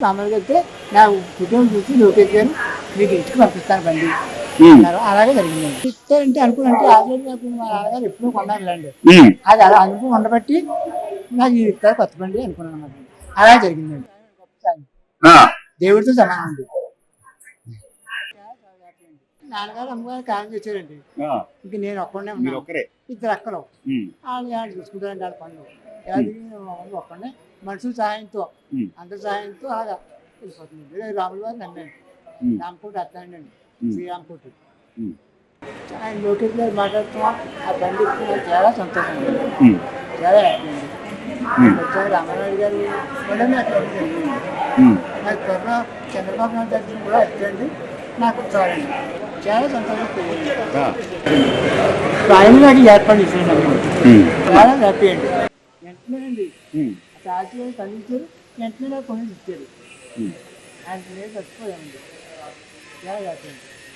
మామూలుగా అయితే నా కుటుంబం చూసి లోకేష్ గారు మీకు ఇంటికి పంపిస్తాను బండి. అలాగే జరిగిందండి. ఇస్తారంటే అనుకున్నంటే ఆల్రెడీ నాకు మా నాన్నగారు ఎప్పుడూ కొన్నారులేండి ఉమ్, అది అలా అనుకుని ఉండబట్టి నాకు ఇది ఇస్తారు కొత్త బండి అనుకున్నాను అన్నమాట. అలా జరిగిందండి. దేవుడితో సమానం అండి. నాన్నగారు అమ్మగారు కాలం చేశారండి. ఇంక నేను ఒక్కడే ఉన్నాను. ఇద్దరు అక్కలు. వాళ్ళు వాళ్ళు చూసుకుంటారండి వాళ్ళ పనులు. దిగి ఒక్కడే మనుషుల సహాయంతో అందరి సహాయంతో అలా వెళ్ళిపోతుంది రాముల వారు నమ్మండి ఉమ్, రామకోటి అత్తానండి. శ్రీరామకోటి. ఆయన లోకేష్ గారు మాట్లాడుతూ ఆ బండి చాలా సంతోషం చాలా హ్యాపీ అండి. రామారావు గారు కూడా నాకు త్వరలో చంద్రబాబు నాయుడు దర్శనం కూడా వచ్చండి నాకు చాలండి చాలా సంతోషం ఆయన నాకు ఏర్పాటు చేశాను చాలా హ్యాపీ అండి. వెంటనే అండి తాచి కలిగించారు వెంటనే నాకు కొన్ని ఇచ్చారు. ఆయన చచ్చిపోయామండి చాలా హ్యాపీ అండి.